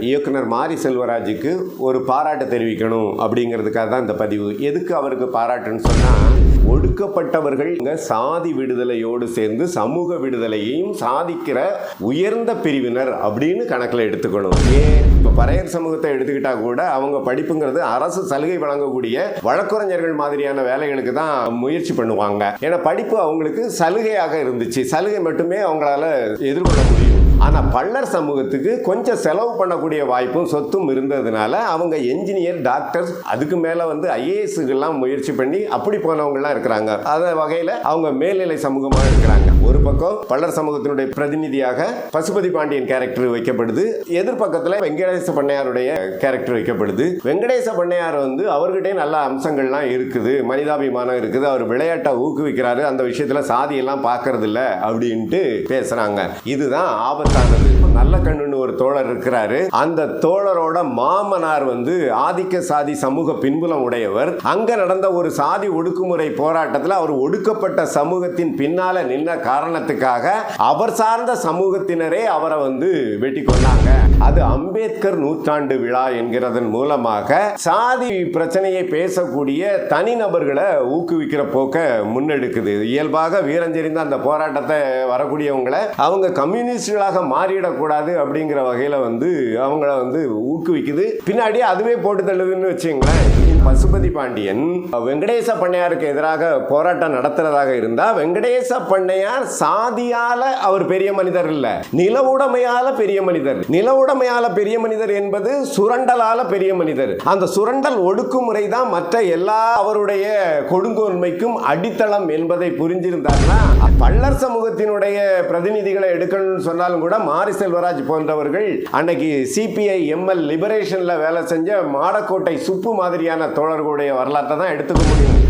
இயக்குனர் மாரி செல்வராஜுக்கு ஒரு பாராட்டு தெரிவிக்கணும் அப்படிங்கிறதுக்காக தான் இந்த பதிவு. எதுக்கு அவருக்கு பாராட்டுன்னு சொன்னால் ஒடுக்கப்பட்டவர்கள் இங்க சாதி விடுதலையோடு சேர்ந்து சமூக விடுதலையையும் சாதிக்கிற உயர்ந்த பிரிவினர் அப்படின்னு கணக்கில் எடுத்துக்கணும். ஏன்? இப்போ பறையர் சமூகத்தை எடுத்துக்கிட்டா கூட அவங்க படிப்புங்கிறது அரசு சலுகை வழங்கக்கூடிய வழக்குரைஞர்கள் மாதிரியான வேலைகளுக்கு தான் முயற்சி பண்ணுவாங்க. ஏன்னா படிப்பு அவங்களுக்கு சலுகையாக இருந்துச்சு. சலுகை மட்டுமே அவங்களால எதிர்கொள்ள முடியும் ஆனால் பள்ளர் சமூகத்துக்கு கொஞ்சம் செலவு பண்ணக்கூடிய வாய்ப்பும் சொத்தும் இருந்ததுனால அவங்க என்ஜினியர் டாக்டர் அதுக்கு மேலே வந்து ஐஏஎஸ்க்கெல்லாம் முயற்சி பண்ணி அப்படி போனவங்கலாம் இருக்கிறாங்க. அந்த வகையில் அவங்க மேல்நிலை சமூகமாக இருக்கிறாங்க. ஒரு பக்கம் பல்லர் சமூகத்தினுடைய பிரதிநிதியாக பசுபதி பாண்டியன் கேரக்டர் வைக்கப்படுது. எதிர்பக்கத்தில் வெங்கடேச பண்ணையாருடைய கேரக்டர் வைக்கப்படுது. வெங்கடேச பண்ணையார் வந்து அவர்கிட்டே நல்ல அம்சங்கள்லாம் இருக்குது. மனிதாபிமானம் இருக்குது. அவர் விளையாட்டை ஊக்குவிக்கிறாரு. அந்த விஷயத்தில் சாதியெல்லாம் பார்க்கறது அப்படின்ட்டு பேசுகிறாங்க இதுதான் ஆபத்தானது. நல்ல கண்ணுன்னு ஒரு தோழர் இருக்கிறாரு. அந்த தோழரோட மாமனார் வந்து ஆதிக்க சாதி சமூக பின்புலம் உடையவர். அங்க நடந்த ஒரு சாதி ஒடுக்குமுறை போராட்டத்தில் அவர் ஒடுக்கப்பட்ட சமூகத்தின் பின்னால நின்ன காரணத்துக்காக அவர் சார்ந்த சமூகத்தினரே அவரை வந்து வெட்டி கொண்டாங்க. அது அம்பேத்கர் நூற்றாண்டு விழா என்கிறதன் மூலமாக சாதி பிரச்சனையை பேசக்கூடிய தனிநபர்களை ஊக்குவிக்கிற போக்க முன்னெடுக்குது. இயல்பாக வீரஞ்செறிந்த அந்த போராட்டத்தை வரக்கூடியவங்களை அவங்க கம்யூனிஸ்டுகளாக மாறிடக்கூடாது அப்படிங்கிற வகையில் வந்து அவங்கள வந்து ஊக்குவிக்குது. பின்னாடி அதுவே போட்டு தள்ளுதுன்னு வச்சுங்களேன். பசுபதி பாண்டியன் வெங்கடேச பண்ணையாருக்கு எதிராக போராட்டம் நடத்துறதாக இருந்தா வெங்கடேச பண்ணையார் சாதியால அவர் பெரிய மனிதர் இல்ல. நில உடைமையால பெரிய மனிதர். நில உடைமையால பெரிய மனிதர் என்பது சுரண்டலால பெரிய மனிதர். அந்த சுரண்டல் ஒடுக்குமுறை தான் மற்ற எல்லா அவருடைய கொடுங்கோன்மைக்கும் அடித்தளம் என்பதை புரிஞ்சிருந்தார்னா வள்ளர் சமூகத்தினுடைய பிரதிநிதிகளை எடுக்கணும்னு சொன்னாலும் கூட மாரி செல்வராஜ் போன்றவர்கள் அன்னைக்கு சிபிஐ எம்எல் லிபரேஷன்ல வேலை செஞ்ச மாடக்கோட்டை சுப்பு மாதிரியான தோழர்களுடைய வரலாற்றை தான் எடுத்துக்க முடியும்.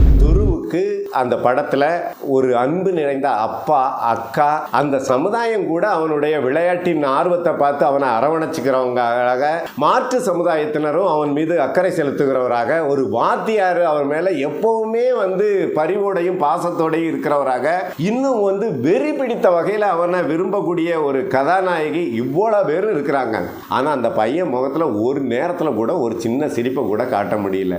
அளவுக்கு அந்த படத்தில் ஒரு அன்பு நிறைந்த அப்பா அக்கா அந்த சமுதாயம் கூட அவனுடைய விளையாட்டின் ஆர்வத்தை பார்த்து அவனை அரவணைச்சிக்கிறவங்களாக மாற்று சமுதாயத்தினரும் அவன் மீது அக்கறை செலுத்துகிறவராக ஒரு வாத்தியார் அவர் மேலே எப்பவுமே வந்து பரிவோடையும் பாசத்தோடையும் இருக்கிறவராக இன்னும் வந்து வெறி பிடித்த வகையில் அவனை விரும்பக்கூடிய ஒரு கதாநாயகி இவ்வளோ பேர் இருக்கிறாங்க. ஆனால் அந்த பையன் முகத்தில் ஒரு நேரத்தில் கூட ஒரு சின்ன சிரிப்பை கூட காட்ட முடியல.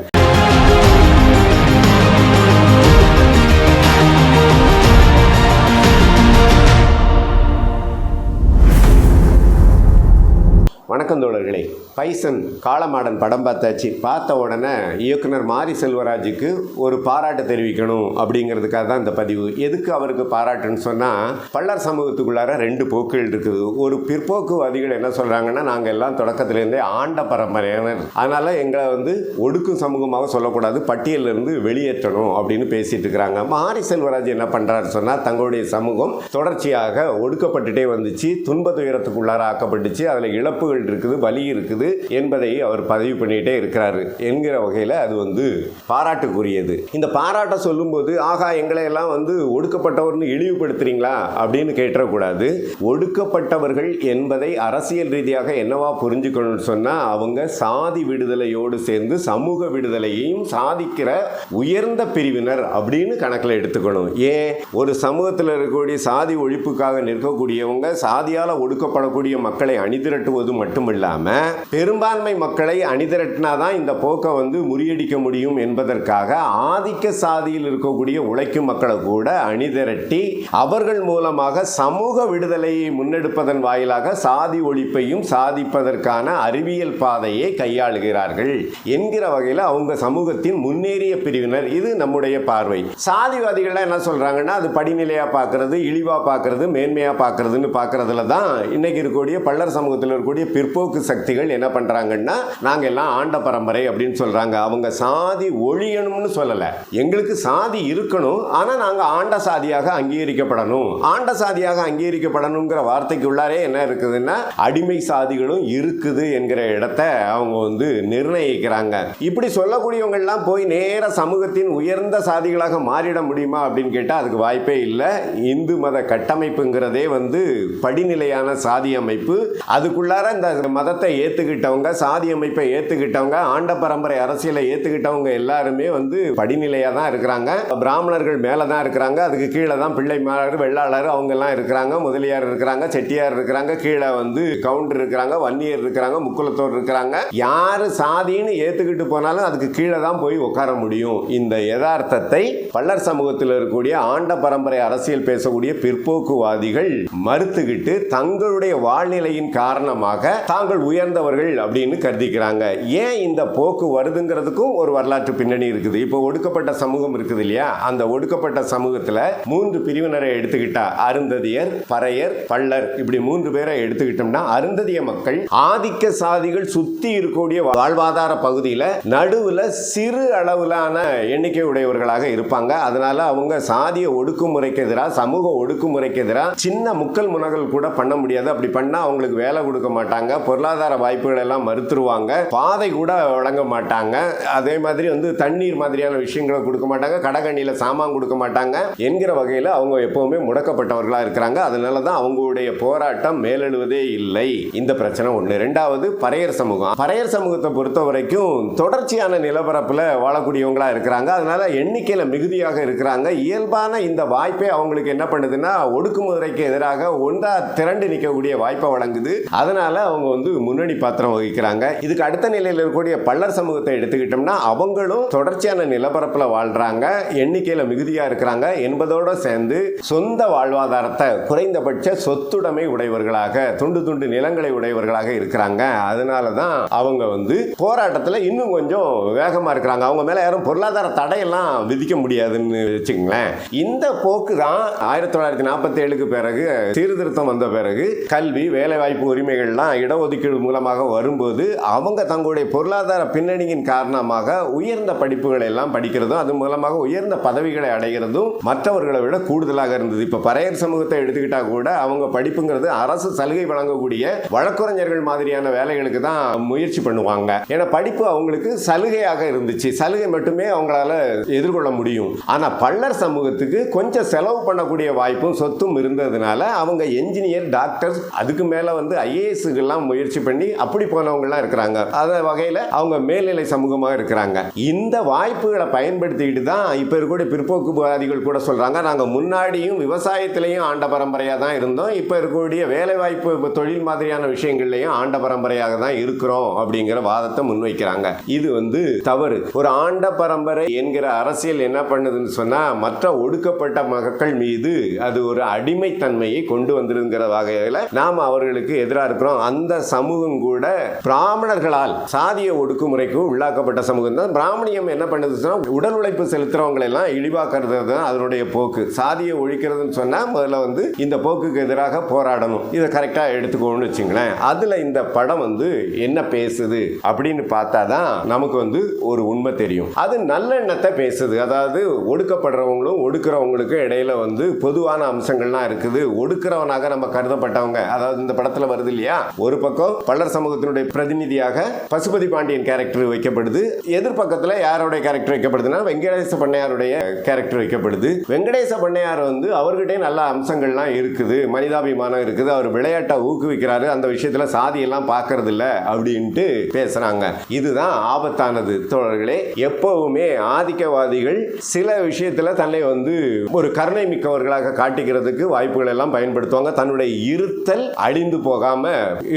வணக்கம் தோழர்களே. பைசன் காளமாடன் படம் பார்த்தாச்சு. பார்த்த உடனே இயக்குனர் மாரி செல்வராஜுக்கு ஒரு பாராட்டு தெரிவிக்கணும் அப்படிங்கிறதுக்காக தான் இந்த பதிவு. எதுக்கு அவருக்கு பாராட்டுன்னு சொன்னால் பல்லர் சமூகத்துக்குள்ளார ரெண்டு போக்குகள் இருக்குது. ஒரு பிற்போக்குவாதிகள் என்ன சொல்கிறாங்கன்னா நாங்கள் எல்லாம் தொடக்கத்திலேருந்தே ஆண்ட பரம்பரையினர் அதனால் எங்களை வந்து ஒடுக்கும் சமூகமாக சொல்லக்கூடாது பட்டியலிருந்து வெளியேற்றணும் அப்படின்னு பேசிட்டு இருக்கிறாங்க. மாரி செல்வராஜ் என்ன பண்ணுறாரு சொன்னால் தங்களுடைய சமூகம் தொடர்ச்சியாக ஒடுக்கப்பட்டுட்டே வந்துச்சு. துன்ப துயரத்துக்குள்ளார ஆக்கப்பட்டுச்சு. அதில் இழப்புகள் இருக்குது வலி இருக்குது. என்பதை அவர் பதிவு பண்ணிகிட்டே இருக்கிறாரு என்கிற வகையில் அது வந்து பாராட்டுக்குரியது. இந்த பாராட்டை சொல்லும்போது ஆகா எங்களை எல்லாம் வந்து ஒடுக்கப்பட்டவர்னு இழிவுபடுத்துறீங்களா? அப்படின்னு கேட்டக்கூடாது ஒடுக்கப்பட்டவர்கள் என்பதை அரசியல் ரீதியாக என்னவா புரிஞ்சுக்கணும்னு சொன்னால் அவங்க சாதி விடுதலையோடு சேர்ந்து சமூக விடுதலையையும் சாதிக்கிற உயர்ந்த பிரிவினர் அப்படின்னு கணக்கில் எடுத்துக்கணும். ஏன்? ஒரு சமூகத்தில் இருக்கக்கூடிய சாதி ஒழிப்புக்காக நிற்கக்கூடியவங்க சாதியால் ஒடுக்கப்படக்கூடிய மக்களை அணிதிரட்டுவது மட்டும் இல்லாமல் பெரும்பான்மை மக்களை அணிதிரட்டினாதான் இந்த போக்கை வந்து முறியடிக்க முடியும் என்பதற்காக ஆதிக்க சாதியில் இருக்கக்கூடிய உழைக்கும் மக்களை கூட அணிதிரட்டி அவர்கள் மூலமாக சமூக விடுதலையை முன்னெடுப்பதன் வாயிலாக சாதி ஒழிப்பையும் சாதிப்பதற்கான அறிவியல் பாதையை கையாளுகிறார்கள் என்கிற வகையில் அவங்க சமூகத்தின் முன்னேறிய பிரிவினர். இது நம்முடைய பார்வை. சாதிவாதிகள்லாம் என்ன சொல்றாங்கன்னா அது படிநிலையா பார்க்கறது இழிவா பார்க்கறது மேன்மையா பார்க்கறதுன்னு பார்க்கறதுல தான் இன்னைக்கு இருக்கக்கூடிய பள்ளர் சமூகத்தில் இருக்கக்கூடிய பிற்போக்கு சக்திகள் என்ன பண்றாங்கன்னா நாங்க எல்லாம் ஆண்ட பரம்பரை அப்படின்னு சொல்றாங்க. அவங்க சாதி ஒழியணும்னு சொல்லலை. எங்களுக்கு சாதி இருக்கணும். ஆனா நாங்க ஆண்ட சாதியாக அங்கீகரிக்கப்படணும். ஆண்ட சாதியாக அங்கீகரிக்கப்படணுங்கிற வார்த்தைக்கு உள்ளாரே என்ன இருக்குதுன்னா அடிமை சாதிகளும் இருக்குது என்கிற இடத்த அவங்க வந்து நிர்ணயிக்கிறாங்க. இப்படி சொல்லக்கூடியவங்க எல்லாம் போய் நேர சமூகத்தின் உயர்ந்த சாதிகளாக மாறிட முடியுமா அப்படின்னு கேட்டால் அதுக்கு வாய்ப்பே இல்லை. இந்து மத கட்டமைப்புங்கிறதே வந்து படிநிலையான சாதி அமைப்பு. அதுக்குள்ளார இந்த மதத்தை ஏற்றுக்கிட்டவங்க சாதி அமைப்பை ஏற்றுக்கிட்டவங்க ஆண்ட பரம்பரை அரசியலை ஏற்றுக்கிட்டவங்க எல்லாருமே வந்து படிநிலையாக தான் இருக்கிறாங்க. பிராமணர்கள் மேலே தான் இருக்கிறாங்க. அதுக்கு கீழே தான் பிள்ளைமார் வெள்ளாளர் அவங்கெல்லாம் இருக்கிறாங்க. முதலியார் இருக்கிறாங்க செட்டியார் இருக்கிறாங்க. கீழே வந்து கவுண்டர் இருக்கிறாங்க வன்னியர் இருக்கிறாங்க முக்குலத்தோர் இருக்கிறாங்க. யார் சாதின்னு ஏற்றுக்கிட்டு போனாலும் அதுக்கு கீழே தான் போய் உட்கார முடியும். இந்த யதார்த்தத்தை பல்லர் சமூகத்தில் இருக்கக்கூடிய ஆண்ட பரம்பரை அரசியல் பேசக்கூடிய பிற்போக்குவாதிகள் மறுத்துக்கிட்டு தங்களுடைய வாழ்நிலையின் காரணமாக தாங்கள் உயர்ந்தவர்கள் அப்படின்னு கருதிக்கிறாங்க ஏன் இந்த போக்கு வருதுங்கிறதுக்கும் ஒரு வரலாற்று பின்னணி இருக்குது. இப்போ ஒடுக்கப்பட்ட சமூகம் இருக்குது இல்லையா? அந்த ஒடுக்கப்பட்ட சமூகத்தில் மூன்று பிரிவினரை எடுத்துக்கிட்டா. அருந்ததியர் பறையர் பள்ளர் இப்படி மூன்று பேரை எடுத்துக்கிட்டோம்னா அருந்ததிய மக்கள் ஆதிக்க சாதிகள் சுத்தி இருக்கக்கூடிய வாழ்வாதார பகுதியில் நடுவில் சிறு அளவிலான எண்ணிக்கை உடையவர்களாக இருப்பாங்க. அதனால அவங்க சாதிய ஒடுக்குமுறைக்கு எதிராக சமூக ஒடுக்குமுறைக்கு எதிராக சின்ன முக்கல் முனகல் கூட பண்ண முடியாது. அப்படி பண்ணா அவங்களுக்கு வேலை கொடுக்க மாட்டாங்க. பொருளாதார வாய்ப்புகள் எல்லாம் மறுத்துருவாங்க. பாதை கூட வழங்க மாட்டாங்க. அதே மாதிரி வந்து தண்ணீர் மாதிரியான விஷயங்களை கொடுக்க மாட்டாங்க. கடகண்ணியில் சாமான் கொடுக்க மாட்டாங்க. என்கிற வகையில் அவங்க எப்பவுமே முடக்கப்பட்டவர்களா இருக்கிறாங்க. அதனால தான் அவங்களுடைய போராட்டம் மேலெழுவதே இல்லை. இந்த பிரச்சனை ஒன்று ரெண்டாவது பறையர் சமூகம். பறையர் சமூகத்தை பொறுத்த வரைக்கும் தொடர்ச்சியான நிலப்பரப்பில் வாழக்கூடியவங்களா இருக்கிறாங்க. அதனால எண்ணிக்கையில் மிகுதியாக இருக்கிறாங்க. இயல்பான இந்த வாய்ப்பை அவங்களுக்கு என்ன பண்ணுதுன்னா ஒடுக்குமுறைக்கு எதிராக ஒன்றா திரண்டு நிற்கக்கூடிய வாய்ப்பை வழங்குது. அதனால அவங்க வந்து முன்னணி பாத்திரம் வகிக்கிறாங்க. இதுக்கு அடுத்த நிலையில் இருக்கக்கூடிய பல்லர் சமூகத்தை எடுத்துக்கிட்டோம்னா அவங்களும் தொடர்ச்சியான நிலப்பரப்பில் வாழ்றாங்க எண்ணிக்கையில் மிகுதியாக இருக்கிறாங்க என்பதோட சேர்ந்து சொந்த வாழ்வாதாரத்தை குறைந்தபட்ச சொத்துடைமை உடையவர்களாக துண்டு துண்டு நிலங்களை உடையவர்களாக இருக்கிறாங்க. அதனால தான் அவங்க வந்து போராட்டத்தில் இன்னும் கொஞ்சம் வேகமாக இருக்கிறாங்க. அவங்க மேலே யாரும் பொருளாதார தடையெல்லாம் விதிக்க முடியாதுன்னு வச்சுங்களேன் இந்த போக்கு தான் ஆயிரத்தி தொள்ளாயிரத்தி நாற்பத்தி ஏழுக்கு பிறகு சீர்திருத்தம் வந்த பிறகு கல்வி வேலைவாய்ப்பு உரிமைகள்லாம் இடஒதுக்கீடு மூலமாக வரும்போது அவங்க தங்களுடைய பொருளாதார பின்னணியின் காரணமாக உயர்ந்த படிப்புகளை எல்லாம் படிக்கிறதும் அது மூலமாக உயர்ந்த பதவிகளை அடைகிறதும் மற்றவர்களை விட கூடுதலாக இருந்தது. இப்போ பறையர் சமூகத்தை எடுத்துக்கிட்டா கூட அவங்க படிப்புங்கிறது அரசு சலுகை வழங்கக்கூடிய வழக்குரைஞர்கள் மாதிரியான வேலைகளுக்கு தான் முயற்சி பண்ணுவாங்க. ஏன்னா படிப்பு அவங்களுக்கு சலுகையாக இருந்துச்சு. சலுகை மட்டுமே அவங்களால எதிர்கொள்ள முடியும். ஆனால் பள்ளர் சமூகத்துக்கு கொஞ்சம் செலவு பண்ணக்கூடிய வாய்ப்பும் சொத்தும் இருந்ததுனால அவங்க என்ஜினியர் டாக்டர் அதுக்கு மேலே வந்து ஐஏஎஸ்க்கெல்லாம் முயற்சி பண்ணி அப்படி போனவங்கலாம் இருக்கிறாங்க. அந்த வகையில் அவங்க மேல்நிலை சமூகமாக இருக்கிறாங்க. இந்த வாய்ப்புகளை பயன்படுத்திக்கிட்டு தான் இப்போ இருக்கக்கூடிய பிற்போக்குவாதிகள் கூட சொல்றாங்க. நாங்கள் முன்னாடியும் விவசாயத்திலையும் ஆண்ட பரம்பரையாக தான் இருந்தோம். இப்போ இருக்கக்கூடிய வேலைவாய்ப்பு இப்ப தொழில் மாதிரியான விஷயங்கள்லையும் ஆண்ட பரம்பரையாக தான் இருக்கிறோம் அப்படிங்கிற வாதத்தை முன்வைக்கிறாங்க. இது வந்து தவறு. ஒரு ஆண்ட பரம்பரை என்கிற அரசியல் என்ன பண்ணுதுன்னு சொன்னா மற்ற ஒடுக்கப்பட்ட மக்கள் மீது அது ஒரு அடிமைத்தன்மையை கொண்டு வந்திருக்கிற வகையில் நாம் அவர்களுக்கு எதிராக இருக்கிறோம். அந்த சமூகம் கூட பிராமணர்களால் சாதிய ஒடுக்குமுறைக்கு உள்ளாக்கப்பட்ட சமூகம் தான். பிராமணியம் என்ன பண்ணுதுன்னா உடல் உழைப்பு செலுத்துறவங்களை எல்லாம் இழிவாக்குறது தான் அதனுடைய போக்கு. சாதியை ஒழிக்கிறதுன்னு சொன்னா முதல்ல வந்து இந்த போக்குக்கு எதிராக போராடணும். இதை கரெக்டாக எடுத்துக்கோன்னு வச்சுங்களேன். அதில் இந்த படம் வந்து என்ன பேசுது அப்படின்னு பார்த்தா தான் நமக்கு வந்து ஒரு உண்மை தெரியும். அது நல்லெண்ணத்தை பேசுது. அதாவது ஒடுக்கப்படுறவங்களும் ஒடுக்கிறவங்களுக்கும் இடையில வந்து பொதுவான அம்சங்கள்லாம் இருக்குது. ஒடுக்கிறவனாக நம்ம கருதப்பட்டவங்க அதாவது இந்த படத்தில் வருது இல்லையா? ஒரு பக்கம் பலர் சமூக சமூகத்தினுடைய பிரதிநிதியாக பசுபதி பாண்டியன் கேரக்டர் வைக்கப்படுது. எதிர்பக்கத்தில் யாருடைய கேரக்டர் வைக்கப்படுதுன்னா வெங்கடேச பண்ணையாருடைய கேரக்டர் வைக்கப்படுது. வெங்கடேச பண்ணையார் வந்து அவர்கிட்டே நல்ல அம்சங்கள்லாம் இருக்குது. மனிதாபிமானம் இருக்குது. அவர் விளையாட்டை ஊக்குவிக்கிறாரு. அந்த விஷயத்தில் சாதியெல்லாம் பார்க்கறது இல்லை அப்படின்ட்டு பேசுறாங்க. இதுதான் ஆபத்தானது தோழர்களே. எப்பவுமே ஆதிக்கவாதிகள் சில விஷயத்தில் தன்னை வந்து ஒரு கருணை மிக்கவர்களாக காட்டிக்கிறதுக்கு வாய்ப்புகள் எல்லாம் பயன்படுத்துவாங்க. தன்னுடைய இருத்தல் அழிந்து போகாம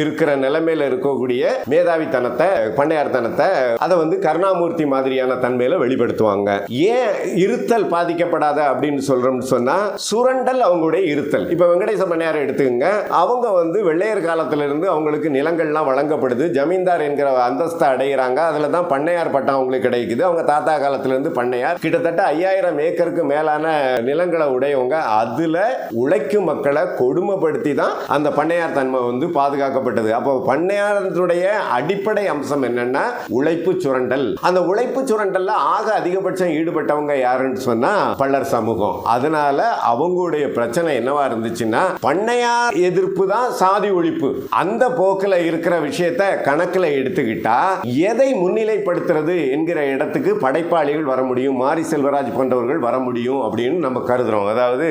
இருக்கிற நிலைமையில இருக்கக்கூடிய மேதாவித்தனத்தை பண்ணையார்த்தனத்தை அதை வந்து கருணாமூர்த்தி மாதிரியான தன்மையில வெளிப்படுத்துவாங்க. ஏன் இருத்தல் பாதிக்கப்படாத அப்படின்னு சொல்றோம்னு சொன்னா சுரண்டல் அவங்களுடைய இருத்தல். இப்ப வெங்கடேச பண்ணையார் எடுத்துக்கங்க. அவங்க வந்து வெள்ளையர் காலத்திலிருந்து அவங்களுக்கு நிலங்கள்லாம் வழங்கப்படுது. ஜமீன்தார் என்கிற அந்தஸ்தை அடைகிறாங்க அதுல தான் பண்ணையார் பட்டம் அவங்களுக்கு கிடைக்குது. அவங்க தாத்தா காலத்துல இருந்து பண்ணையார். கிட்டத்தட்ட ஐயாயிரம் ஏக்கருக்கு மேலான நிலங்களை உடையவங்க. அதுல உழைக்கும் மக்களை கொடுமைப்படுத்தி தான் அந்த பண்ணையார் தன்மை வந்து பாதுகாக்கப்பட்டது. அப்போ பண்ணையார் பண்ணையாரத்துடைய அடிப்படை அம்சம் என்னன்னா உழைப்பு சுரண்டல். அந்த உழைப்பு சுரண்டல்ல ஆக அதிகபட்சம் ஈடுபட்டவங்க யாருன்னு சொன்னா பள்ளர் சமூகம். அதனால அவங்களுடைய பிரச்சனை என்னவா இருந்துச்சுன்னா பண்ணையார் எதிர்ப்பு தான் சாதி ஒழிப்பு. அந்த போக்கில் இருக்கிற விஷயத்த கணக்கில் எடுத்துக்கிட்டா எதை முன்னிலைப்படுத்துறது என்கிற இடத்துக்கு படைப்பாளிகள் வர முடியும் மாரி செல்வராஜ் போன்றவர்கள் வர முடியும் அப்படின்னு நம்ம கருதுறோம். அதாவது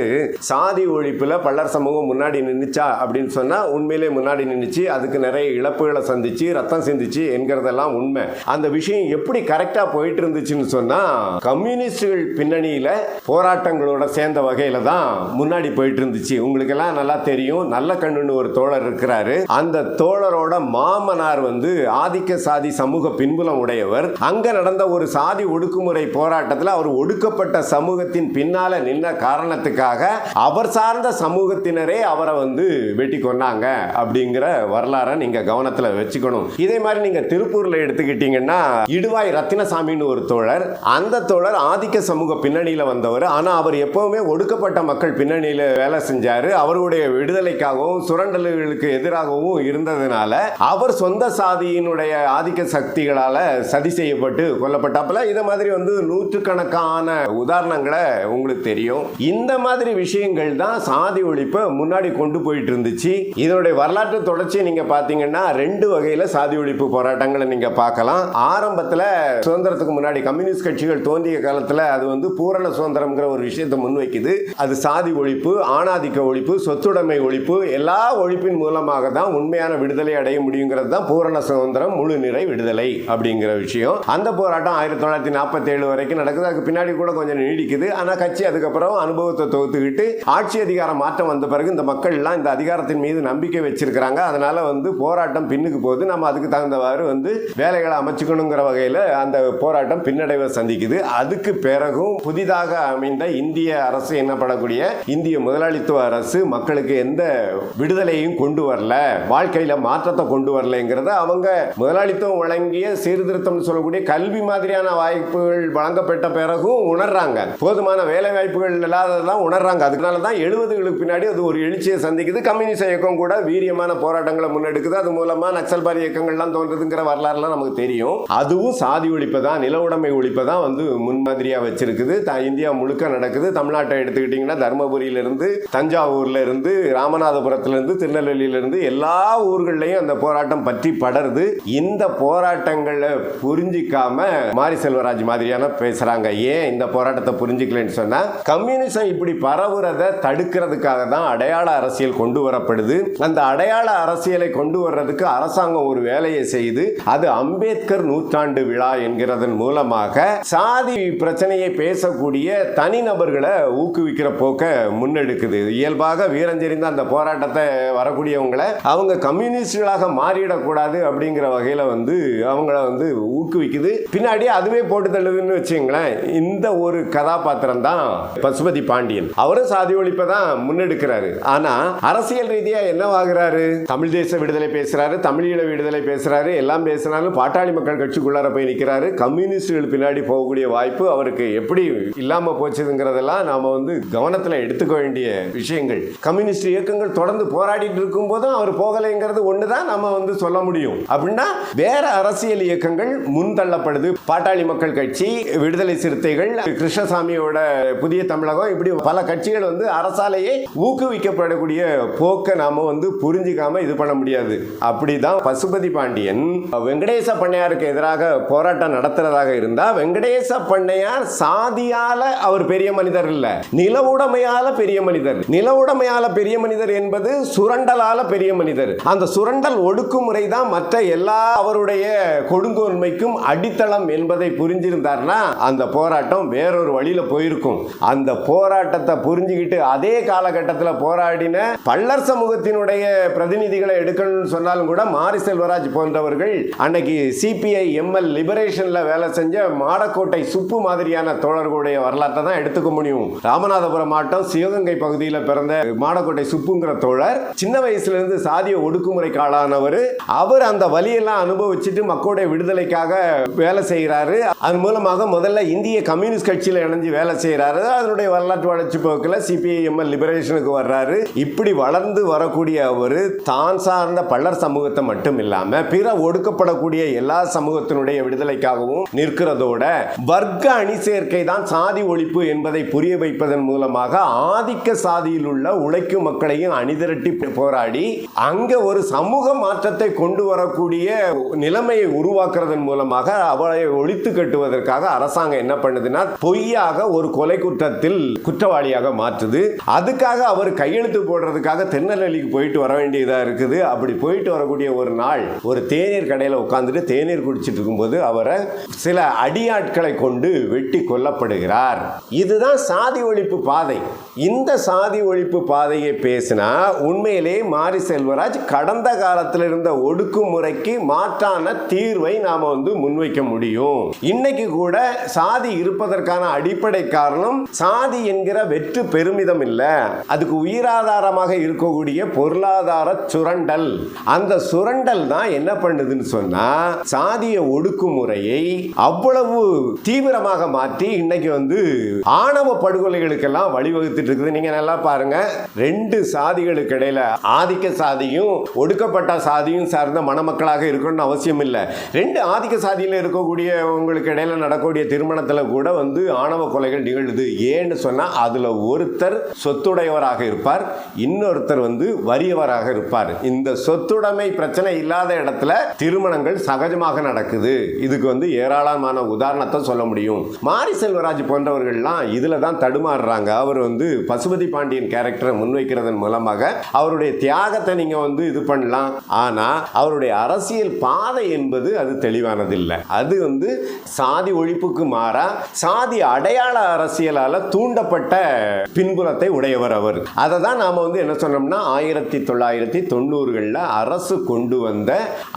சாதி ஒழிப்புல பல்லர் சமூகம் முன்னாடி நின்றுச்சா அப்படின்னு சொன்னா உண்மையிலே முன்னாடி நின்றுச்சு அதுக்கு நிறைய இழப்புகளை சந்திச்சு ரத்தம் சிந்திச்சு என்கிறதெல்லாம் உண்மை. அந்த விஷயம் எப்படி கரெக்டா போயிட்டு இருந்துச்சுன்னு சொன்னா கம்யூனிஸ்டுகள் பின்னணியில போராட்டங்களோட சேர்ந்த வகையில தான் முன்னாடி போயிட்டு இருந்துச்சு உங்களுக்கு எல்லாம் நல்லா தெரியும். நல்ல கண்ணுன்னு ஒரு தோழர் இருக்கிறாரு. அந்த தோழரோட மாமனார் வந்து ஆதிக்க சாதி சமூக பின்புலம் உடையவர். அங்க நடந்த ஒரு சாதி ஒடுக்குமுறை போராட்டத்தில் அவர் ஒடுக்கப்பட்ட சமூகத்தின் பின்னால நின்ன காரணத்துக்காக அவர் சார்ந்த சமூகத்தினரே அவரை வந்து வெட்டி கொண்டாங்க அப்படிங்கிற வரலாறை நீங்க மனத்தில் வச்சுக்கணும். இதே மாதிரி நீங்க திருப்பூர்ல எடுத்துக்கிட்டீங்கன்னா இடுவாய் ரத்தினசாமின்னு ஒரு தோழர். அந்த தோழர் ஆதிக்க சமூக பின்னணியில வந்தவர். ஆனால் அவர் எப்போவுமே ஒடுக்கப்பட்ட மக்கள் பின்னணியில வேலை செஞ்சாரு. அவருடைய விடுதலைக்காகவும் சுரண்டல்களுக்கு எதிராகவும் இருந்ததுனால அவர் சொந்த சாதியினுடைய ஆதிக்க சக்திகளால சதி செய்யப்பட்டு கொல்லப்பட்டாப்புல. இதை மாதிரி வந்து நூற்றுக்கணக்கான உதாரணங்களை உங்களுக்கு தெரியும். இந்த மாதிரி விஷயங்கள் தான் சாதி ஒழிப்பை முன்னாடி கொண்டு போயிட்டு இருந்துச்சு. இதனுடைய வரலாற்று தொடர்ச்சியை நீங்க பார்த்தீங்கன்னா ரெண்டு வகையில சாதி ஒழிப்பு போராட்டங்களை நீங்க பார்க்கலாம். ஆரம்பத்துல சுதந்திரத்துக்கு முன்னாடி கம்யூனிஸ்ட் கட்சிகள் தோன்றிய காலத்துல அது வந்து பூரண சுதந்திரம்ங்கிற ஒரு விஷயத்தை முன்வைக்குது. அது சாதி ஒழிப்பு ஆணாதிக்க ஒழிப்பு சொத்துடைமை ஒழிப்பு எல்லா ஒழிப்பின் மூலமாக தான் உண்மையான விடுதலை அடைய முடியுங்கிறது தான் பூரண சுதந்திரம் முழு நிறை விடுதலை அப்படிங்கிற விஷயம். அந்த போராட்டம் ஆயிரத்தி தொள்ளாயிரத்தி நாற்பத்தி ஏழு வரைக்கும் நடக்குது. அதுக்கு பின்னாடி கூட கொஞ்சம் நீடிக்குது. ஆனால் கட்சி அதுக்கப்புறம் அனுபவத்தை தொகுத்துக்கிட்டு ஆட்சி அதிகாரம் மாற்றம் வந்த பிறகு இந்த மக்கள் எல்லாம் இந்த அதிகாரத்தின் மீது நம்பிக்கை வச்சிருக்கிறாங்க. அதனால வந்து போராட்டம் பின்னுக்கு போகுது. நம்ம அதுக்கு தகுந்தவாறு வந்து வேலைகளை அமைச்சுக்கணுங்கிற வகையில் அந்த போராட்டம் பின்னடைவை சந்திக்குது. அதுக்கு பிறகும் புதிதாக அமைந்த இந்திய அரசு என்னப்படக்கூடிய இந்திய முதலாளித்துவ அரசு மக்களுக்கு எந்த விடுதலையும் கொண்டு வரல வாழ்க்கையில் மாற்றத்தை கொண்டு வரலைங்கிறத அவங்க முதலாளித்துவம் வழங்கிய சீர்திருத்தம்னு சொல்லக்கூடிய கல்வி மாதிரியான வாய்ப்புகள் வழங்கப்பட்ட பிறகும் உணர்றாங்க. போதுமான வேலை வாய்ப்புகள் இல்லாததெல்லாம் உணர்றாங்க. அதனால தான் எழுபதுகளுக்கு பின்னாடி அது ஒரு எழுச்சியை சந்திக்குது. கம்யூனிஸ்ட் இயக்கம் கூட வீரியமான போராட்டங்களை முன்னெடுக்குது. அது மூலமாக மூலமா நக்சல்பாரி இயக்கங்கள்லாம் தோன்றதுங்கிற வரலாறுலாம் நமக்கு தெரியும். அதுவும் சாதி ஒழிப்பை தான் நில உடைமை ஒழிப்பை தான் வந்து முன்மாதிரியா வச்சிருக்குது. இந்தியா முழுக்க நடக்குது. தமிழ்நாட்டை எடுத்துக்கிட்டிங்கன்னா தருமபுரியிலிருந்து தஞ்சாவூர்ல இருந்து ராமநாதபுரத்துல இருந்து எல்லா ஊர்கள்லையும் அந்த போராட்டம் பற்றி படருது. இந்த போராட்டங்களை புரிஞ்சிக்காம மாரி செல்வராஜ் மாதிரியான பேசுறாங்க. ஏன் இந்த போராட்டத்தை புரிஞ்சுக்கலன்னு சொன்னா கம்யூனிசம் இப்படி பரவுறத தடுக்கிறதுக்காக தான் அடையாள அரசியல் கொண்டு வரப்படுது. அந்த அடையாள அரசியலை கொண்டு வர்றதுக்கு அரசாங்கம் ஒரு வேலையை செய்து அது அம்பேத்கர் நூற்றாண்டு விழா என்கிறதன் மூலமாக சாதி பிரச்சனையை பேசக்கூடிய தனிநபர்களை ஊக்குவிக்கிற போக்க முன்னெடுக்குது. இயல்பாக வீரஞ்செறிந்த அந்த போராட்டத்தை வரக்கூடியவங்களை அவங்க கம்யூனிஸ்டுகளாக மாறிடக்கூடாது அப்படிங்கிற வகையில் வந்து அவங்கள வந்து ஊக்குவிக்குது. பின்னாடி அதுவே போட்டு தள்ளுதுன்னு வச்சுங்களேன் இந்த ஒரு கதாபாத்திரம் தான் பசுபதி பாண்டியன். அவரும் சாதி ஒழிப்பை தான் முன்னெடுக்கிறாரு. ஆனா அரசியல் ரீதியா என்னவாகிறாரு? தமிழ் தேச விடுதலை பேசுறாரு தமிழீழ விடுதலை பேசுகிறாரு எல்லாம் பேசினாலும் பாட்டாளி மக்கள் கட்சிக்குள்ளார போய் நிற்கிறாரு கம்யூனிஸ்டுகள் பின்னாடி போகக்கூடிய வாய்ப்பு அவருக்கு எப்படி இல்லாமல் போச்சுங்கிறதெல்லாம் நாம் வந்து கவனத்தில் எடுத்துக்க வேண்டிய விஷயங்கள். கம்யூனிஸ்ட் இயக்கங்கள் தொடர்ந்து போராடிட்டு இருக்கும் போதும் அவர் போகலைங்கிறது ஒண்ணுதான் நம்ம வந்து சொல்ல முடியும். அப்படின்னா வேற அரசியல் இயக்கங்கள் முன் தள்ளப்படுது பாட்டாளி மக்கள் கட்சி விடுதலை சிறுத்தைகள் கிருஷ்ணசாமியோட புதிய தமிழகம் இப்படி பல கட்சிகள் வந்து அரசாலேயே ஊக்குவிக்கப்படக்கூடிய போக்கை நாம வந்து புரிஞ்சிக்காம இது பண்ண முடியாது. அப்படி அப்படிதான் பசுபதி பாண்டியன் வெங்கடேச பண்ணையாருக்கு எதிராக போராட்டம் நடத்துறதாக இருந்தா வெங்கடேச பண்ணையார் சாதியால அவர் பெரிய மனிதர் இல்ல. நில உடமையால பெரிய மனிதர். நில உடமையால பெரிய மனிதர் என்பது சுரண்டலால பெரிய மனிதர். அந்த சுரண்டல் ஒடுக்குமுறை தான் மற்ற எல்லா அவருடைய கொடுங்கோன்மைக்கும் அடித்தளம் என்பதை புரிஞ்சிருந்தார்னா அந்த போராட்டம் வேறொரு வழியில போயிருக்கும். அந்த போராட்டத்தை புரிஞ்சுக்கிட்டு அதே காலகட்டத்தில் போராடின பல்லர் சமூகத்தினுடைய பிரதிநிதிகளை எடுக்கணும்னு சொன்னாலும் கூட மாரி செல்வராஜ் போன்றவர்கள் அன்னைக்கு சிபிஐ எம்எல் லிபரேஷன்ல வேலை செஞ்ச மாடக்கோட்டை சுப்பு மாதிரியான தோழர்களுடைய வரலாற்றை தான் எடுத்துக்க முடியும். ராமநாதபுரம் மாவட்டம் சிவகங்கை பகுதியில் பிறந்த மாடக்கோட்டை சுப்புங்கிற தோழர் சின்ன வயசுல இருந்து சாதிய ஒடுக்குமுறைக்கு ஆளானவர் அவர் அந்த வழியெல்லாம் அனுபவிச்சுட்டு மக்களுடைய விடுதலைக்காக வேலை செய்கிறாரு. அதன் மூலமாக முதல்ல இந்திய கம்யூனிஸ்ட் கட்சியில் இணைஞ்சு வேலை செய்கிறாரு. அதனுடைய வரலாற்று வளர்ச்சி போக்கில் சிபிஐஎம்எல் லிபரேஷனுக்கு வர்றாரு. இப்படி வளர்ந்து வரக்கூடிய அவர் தான் சார்ந்த பள்ளர் சமூகத்தை மட்டும் இல்லாம பிற ஒடுக்கப்படக்கூடிய எல்லா சமூகத்தினுடைய விடுதலைக்காகவும் நிற்கிறதோட வர்க்க அணி சேர்க்கை தான் சாதி ஒழிப்பு என்பதை புரிய வைப்பதன் மூலமாக ஆதிக்க சாதியில் உள்ள உழைக்கும் மக்களையும் அணிதிரட்டி போராடி அங்க ஒரு சமூக மாற்றத்தை கொண்டு வரக்கூடிய நிலைமையை உருவாக்குறதன் மூலமாக அவளை ஒழித்து கட்டுவதற்காக அரசாங்கம் என்ன பண்ணுதுன்னா பொய்யாக ஒரு கொலை குற்றத்தில் குற்றவாளியாக மாற்றுது. அதுக்காக அவர் கையெழுத்து போடுறதுக்காக திருநெல்வேலிக்கு போயிட்டு வர வேண்டியதா இருக்குது. அப்படி போயிட்டு வரக்கூடிய இருக்கக்கூடிய ஒரு நாள் ஒரு தேநீர் கடையில் உட்காந்துட்டு தேநீர் குடிச்சிட்டு இருக்கும்போது அவரை சில அடியாட்களை கொண்டு வெட்டி கொல்லப்படுகிறார். இதுதான் சாதி ஒழிப்பு பாதை. இந்த சாதி ஒழிப்பு பாதையை பேசினா உண்மையிலே மாரி செல்வராஜ் கடந்த காலத்தில் இருந்த ஒடுக்குமுறைக்கு மாற்றான தீர்வை நாம் வந்து முன்வைக்க முடியும். இன்னைக்கு கூட சாதி இருப்பதற்கான அடிப்படை காரணம் சாதி என்கிற வெற்று பெருமிதம் இல்லை. அதுக்கு உயிராதாரமாக இருக்கக்கூடிய பொருளாதார சுரண்டல். அந்த சுரண்டல் தான் என்ன பண்ணுதுன்னு சொன்னா சாதிய ஒடுக்குமுறையை அவ்வளவு தீவிரமாக மாற்றி இன்னைக்கு வந்து ஆணவ படுகொலைகளுக்கெல்லாம் வழிவகுத்துட்டு இருக்குது. நீங்க நல்லா பாருங்க. ரெண்டு சாதிகளுக்கு இடையில ஆதிக்க சாதியும் ஒடுக்கப்பட்ட சாதியும் சார்ந்த மணமக்களாக இருக்கணும்னு அவசியம் இல்லை. ரெண்டு ஆதிக்க சாதியில் இருக்கக்கூடிய உங்களுக்கு இடையில நடக்கக்கூடிய திருமணத்தில் கூட வந்து ஆணவ கொலைகள் நிகழுது. ஏன்னு சொன்னா அதுல ஒருத்தர் சொத்துடையவராக இருப்பார் இன்னொருத்தர் வந்து வறியவராக இருப்பார். இந்த சொத்துடைமை பிரச்சனை இல்லாத இடத்துல திருமணங்கள் சகஜமாக நடக்குது. இதுக்கு வந்து ஏராளமான உதாரணத்தை சொல்ல முடியும். மாரி செல்வராஜ் போன்றவர்கள்லாம் இதில் தான் தடுமாறுறாங்க. அவர் வந்து பசுபதி பாண்டியன் கேரக்டரை முன்வைக்கிறதன் மூலமாக அவருடைய தியாகத்தை நீங்கள் வந்து இது பண்ணலாம். ஆனால் அவருடைய அரசியல் பாதை என்பது அது தெளிவானதில்லை. அது வந்து சாதி ஒழிப்புக்கு மாறா சாதி அடையாள அரசியலால் தூண்டப்பட்ட பின்புலத்தை உடையவர் அவர். அதை தான் நாம் வந்து என்ன சொன்னோம்னா ஆயிரத்தி தொள்ளாயிரத்தி தொண்ணூறுகளில் அரசு கொண்டு வந்த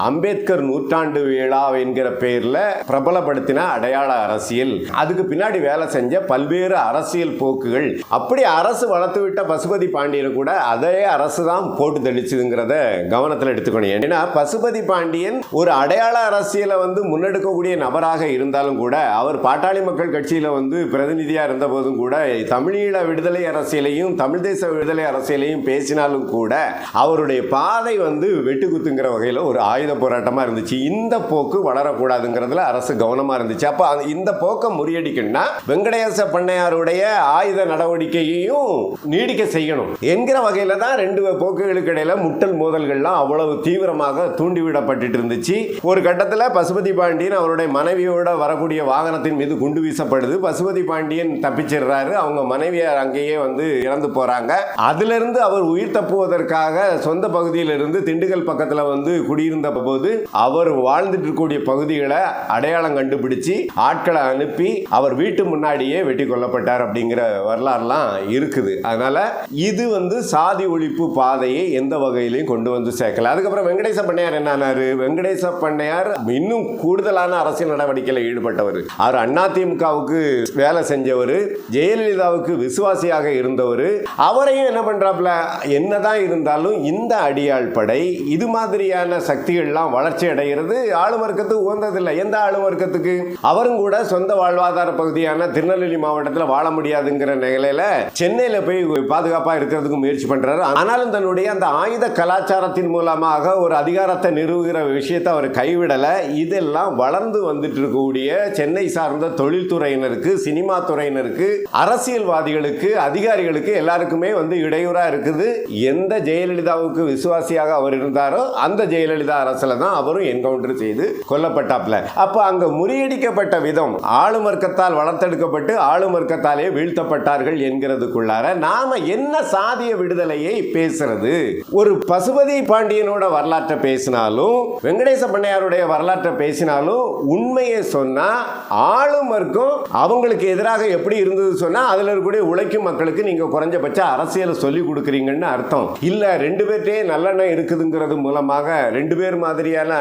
அம்பேத்கர் நூற்றாண்டு விழா என்கிற பேர்ல பிரபலப்படுத்தின அடையாள அரசியல். அதுக்கு பின்னாடி வேலை செஞ்ச பல்வேறு அரசியல் போக்குகள். அப்படி அரசு வளர்த்து விட்ட பசுபதி பாண்டியன் கூட அதே அரசு தான் போட்டு தெளிச்சதுங்கிறத கவனத்தில் எடுத்துக்கணும். ஏன்னா பசுபதி பாண்டியன் ஒரு அடையாள அரசியலை வந்து முன்னெடுக்கக்கூடிய நபராக இருந்தாலும் கூட அவர் பாட்டாளி மக்கள் கட்சியில் வந்து பிரதிநிதியா இருந்த போதும் கூட தமிழீழ விடுதலை அரசியலையும் தமிழ் தேச விடுதலை அரசியலையும் பேசினாலும் கூட அவருடைய பாதை வந்து வெட்டுக்கு வெட்டுக்குத்துங்கிற வகையில் ஒரு ஆயுத போராட்டமா இருந்துச்சு. இந்த போக்கு வளரக்கூடாதுங்கிறதுல அரசு கவனமா இருந்துச்சு. அப்போ இந்த போக்கை முறியடிக்கணும்னா வெங்கடேச பண்ணையாருடைய ஆயுத நடவடிக்கையையும் நீடிக்க செய்யணும் என்கிற வகையில தான் ரெண்டு போக்குகளுக்கு இடையில முட்டல் மோதல்கள்லாம் அவ்வளவு தீவிரமாக தூண்டிவிடப்பட்டு இருந்துச்சு. ஒரு கட்டத்தில் பசுபதி பாண்டியன் அவருடைய மனைவியோட வரக்கூடிய வாகனத்தின் மீது குண்டு வீசப்படுது. பசுபதி பாண்டியன் தப்பிச்சிடுறாரு. அவங்க மனைவியார் அங்கேயே வந்து இறந்து போறாங்க. அதுல இருந்து அவர் உயிர் தப்புவதற்காக சொந்த பகுதியிலிருந்து திண்டுக்கல் பக்கத்தில் வந்து குடியிருந்த போது அவர் வாழ்ந்துட்டு இருக்கக்கூடிய பகுதிகளை அடையாளம் கண்டுபிடிச்சு ஆட்களை அனுப்பி அவர் வீட்டு முன்னாடியே வெட்டி கொல்லப்பட்டார் அப்படிங்கிற வரலாறுலாம் இருக்குது. அதனால இது வந்து சாதி ஒழிப்பு பாதையை எந்த வகையிலையும் கொண்டு வந்து சேர்க்கல. அதுக்கப்புறம் வெங்கடேச பண்ணையார் என்னானாரு வெங்கடேச பண்ணையார் இன்னும் கூடுதலான அரசியல் நடவடிக்கையில் ஈடுபட்டவர். அவர் அதிமுகவுக்கு வேலை செஞ்சவர் ஜெயலலிதாவுக்கு விசுவாசியாக இருந்தவர். அவரையும் என்ன பண்றாப்ல என்னதான் இருந்தாலும் இந்த அடியாள் படை இது மாதிரியான சக்திகள்லாம் வளர்ச்சி அடைகிறது. ஆளும் வர்க்கத்துக்கு உகந்ததில்லை. எந்த ஆளும் வர்க்கத்துக்கு அவரும் கூட சொந்த வாழ்வாதார பகுதியான திருநெல்வேலி மாவட்டத்தில் வாழ முடியாதுங்கிற நிலையில சென்னையில் போய் பாதுகாப்பாக இருக்கிறதுக்கு முயற்சி பண்ணுறாரு ஆனாலும் தன்னுடைய அந்த ஆயுத கலாச்சாரத்தின் மூலமாக ஒரு அதிகாரத்தை நிறுவுகிற விஷயத்தை அவர் கைவிடலை. இதெல்லாம் வளர்ந்து வந்துட்டு இருக்கக்கூடிய சென்னை சார்ந்த தொழில்துறையினருக்கு சினிமா துறையினருக்கு அரசியல்வாதிகளுக்கு அதிகாரிகளுக்கு எல்லாருக்குமே வந்து இடையூறாக இருக்குது. எந்த ஜெயலலிதாவுக்கு விசுவாசியாக அவர் இருந்தாரோ அந்த ஜெயலலிதா அரசில் தான் அவரும் என்கவுண்டர் செய்து கொல்லப்பட்டாப்ல அப்போ அங்கே முறியடிக்கப்பட்ட விதம் ஆளுமர்க்கத்தால் வளர்த்தெடுக்கப்பட்டு ஆளு வர்க்கத்தாலே வீழ்த்தப்பட்டார்கள் என்கிறதுக்குள்ளார நாம என்ன சாதிய விடுதலையை பேசுறது? ஒரு பசுபதி பாண்டியனோட வரலாற்றை பேசினாலும் வெங்கடேச பண்ணையாருடைய வரலாற்றை பேசினாலும் உண்மையை சொன்னா ஆளும் வர்க்கம் அவங்களுக்கு எதிராக எப்படி இருந்தது சொன்னா அதுல இருக்கக்கூடிய உழைக்கும் மக்களுக்கு நீங்க குறைஞ்சபட்ச அரசியலை சொல்லி கொடுக்குறீங்கன்னு அர்த்தம். இல்ல ரெண்டு பேர்ட்டே நல்லெண்ணம் இருக்குதுங்கிறது மூலமாக ரெண்டு பேர் மாதிரியான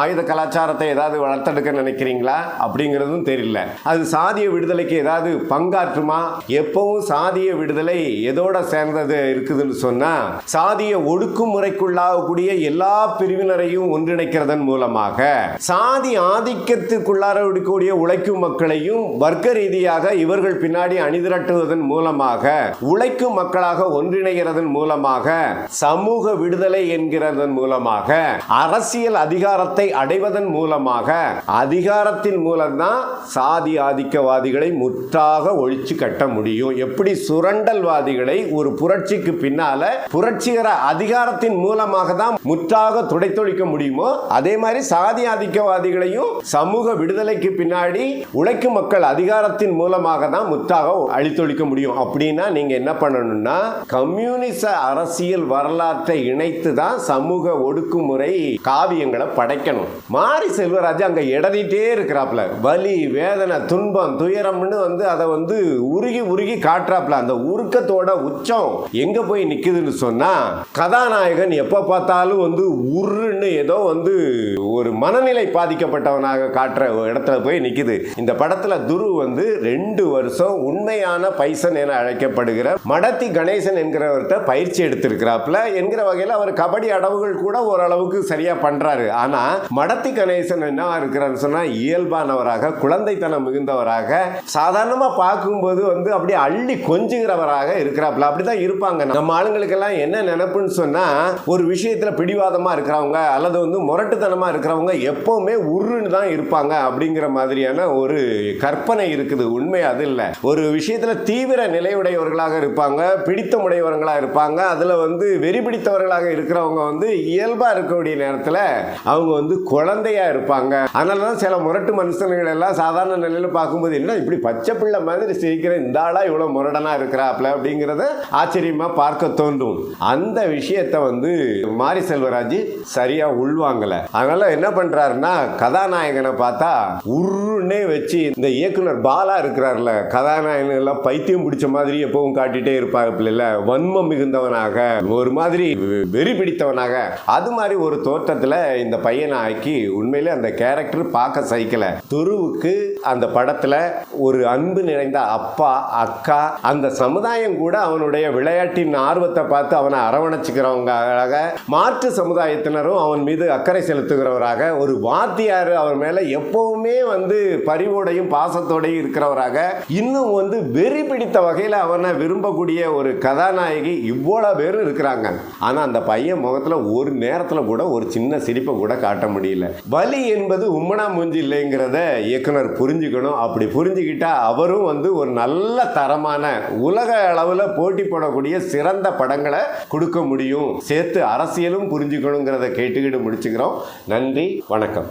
ஆயுத கலாச்சாரத்தை ஏதாவது வளர்த்தெடுக்க நினைக்கிறீங்களா? அப்படிங்கிறதும் தெரியல. அது சாதிய விடுதலைக்கு ஏதாவது பங்காற்றுமா? எப்பவும் சாதிய விடுதலை எதோட சேர்ந்தது இருக்குதுன்னு சொன்னால் சாதிய ஒடுக்குமுறைக்குள்ளாகக்கூடிய எல்லா பிரிவினரையும் ஒன்றிணைக்கிறதன் மூலமாக சாதி ஆதிக்கத்திற்குள்ளார இருக்கக்கூடிய உழைக்கும் மக்களையும் வர்க்க ரீதியாக இவர்கள் பின்னாடி அணிதிரட்டுவதன் மூலமாக உழைக்கும் மக்களாக ஒன்றிணைகிறதன் மூலமாக சமூக விடுதலை என்கிறதன் மூலம் மூலமாக அரசியல் அதிகாரத்தை அடைவதன் மூலமாக அதிகாரத்தின் மூலம்தான் சாதி ஆதிக்கவாதிகளை முற்றாக ஒழிச்சு கட்ட முடியும். எப்படி சுரண்டல்வாதிகளை ஒரு புரட்சிக்கு பின்னால புரட்சிகர அதிகாரத்தின் மூலமாக தான் முற்றாக துடைத்தொழிக்க முடியுமோ அதே மாதிரி சாதி ஆதிக்கவாதிகளையும் சமூக விடுதலைக்கு பின்னாடி உழைக்கும் மக்கள் அதிகாரத்தின் மூலமாக தான் முற்றாக அழித்தொழிக்க முடியும். அப்படின்னா நீங்க என்ன பண்ணணும்னா கம்யூனிச அரசியல் வரலாற்றை இணைத்து தான் சமூக ஒடுக்குமுறை காவியங்களை படைக்கணும். மாரி செல்வராஜ் அங்க இடறிட்டே இருக்கிறாப்ல வலி வேதனை துன்பம் துயரம்னு வந்து அதை வந்து உருகி உருகி காட்டுறாப்ல அந்த உருக்கத்தோட உச்சம் எங்க போய் நிக்குதுன்னு சொன்னா கதாநாயகன் எப்ப பார்த்தாலும் வந்து உருன்னு ஏதோ வந்து ஒரு மனநிலை பாதிக்கப்பட்டவனாக காட்டுற இடத்துல போய் நிக்குது. இந்த படத்துல துரு வந்து ரெண்டு வருஷம் உண்மையான பைசன் என அழைக்கப்படுகிற மடத்தி கணேசன் என்கிறவர்கிட்ட பயிற்சி எடுத்திருக்கிறாப்ல என்கிற வகையில் அவர் கபடி அடவுகள் கூட ஓரளவுக்கு சரியா பண்றாரு. ஆனா மடத்தி கணேசன் என்ன இருக்கிறான்னு சொன்னா இயல்பானவராக குழந்தைத்தனம் மிகுந்தவராக சாதாரணமா பார்க்கும்போது வந்து அப்படியே அள்ளி கொஞ்சுகிறவராக இருக்கிறாப்ல அப்படிதான் இருப்பாங்க. நம்ம ஆளுங்களுக்கெல்லாம் என்ன நினைப்புன்னு சொன்னா ஒரு விஷயத்துல பிடிவாதமா இருக்கிறவங்க அல்லது வந்து முரட்டுத்தனமா இருக்கிறவங்க எப்பவுமே உருன்னு தான் இருப்பாங்க அப்படிங்கிற மாதிரியான ஒரு கற்பனை இருக்குது. உண்மை அது இல்லை. ஒரு விஷயத்துல தீவிர நிலையுடையவர்களாக இருப்பாங்க பிடித்தமுடையவர்களாக இருப்பாங்க அதுல வந்து வெறி பிடித்தவர்களாக இருக்கிறவங்க வந்து இயல்பாக இருக்கக்கூடிய நேரத்துல அவங்க வந்து குழந்தையா இருப்பாங்க. அதனால தான் சில முரட்டு மனுஷன்கள் எல்லாம் சாதாரண நிலையில பார்க்கும்போது என்ன இப்படி பச்சை பிள்ளை மாதிரி சிரிக்கிற? இந்த ஆளாக இவ்வளவு முரடனா இருக்கிறாப்ல அப்படிங்கிறத ஆச்சரியமாக பார்க்க தோன்றும். அந்த விஷயத்தை வந்து மாரி செல்வராஜ் சரியா உள்வாங்கலை. அதனால என்ன பண்றாருன்னா கதாநாயகனை பார்த்தா உருன்னே வச்சு இந்த இயக்குனர் பாலா இருக்கிறார்ல. கதாநாயகன் எல்லாம் பைத்தியம் பிடிச்ச மாதிரி எப்பவும் காட்டிட்டே இருப்பாருல வன்மம் மிகுந்தவனாக ஒரு மாதிரி வெறி பிடித்தவனாக. அது மாதிரி ஒரு தோற்றத்தில் இந்த பையனை ஆக்கி உண்மையிலே அந்த கேரக்டர் பார்க்க சைக்கல துருவுக்கு அந்த படத்தில் ஒரு அன்பு நிறைந்த அப்பா அக்கா அந்த சமுதாயம் கூட அவனுடைய விளையாட்டின் ஆர்வத்தை பார்த்து அவனை அரவணைச்சிக்கிறவங்களாக மாற்று சமுதாயத்தினரும் அவன் மீது அக்கறை செலுத்துகிறவராக ஒரு வாத்தியார் அவர் மேலே எப்பவுமே வந்து பரிவோடையும் பாசத்தோடையும் இருக்கிறவராக இன்னும் வந்து வெறி பிடித்த வகையில் அவனை விரும்பக்கூடிய ஒரு கதாநாயகி இவ்வளோ பேரும் இருக்கிறாங்க. ஆனால் அந்த பையன் முகத்தில் ஒரு நேரத்தில் கூட ஒரு சின்ன சிரிப்பை கூட காட்ட முடியல. வலி என்பது உம்மனா மூஞ்சி இல்லைங்கிறத இயக்குனர் புரிஞ்சுக்கணும். அப்படி புரிஞ்சுக்கிட்டா அவரும் வந்து ஒரு நல்ல தரமான உலக அளவில் போட்டி போடக்கூடிய சிறந்த படங்களை கொடுக்க முடியும். சேர்த்து அரசியலும் புரிஞ்சுக்கணுங்கிறத கேட்டுக்கிட்டு முடிச்சுக்கிறோம். நன்றி வணக்கம்.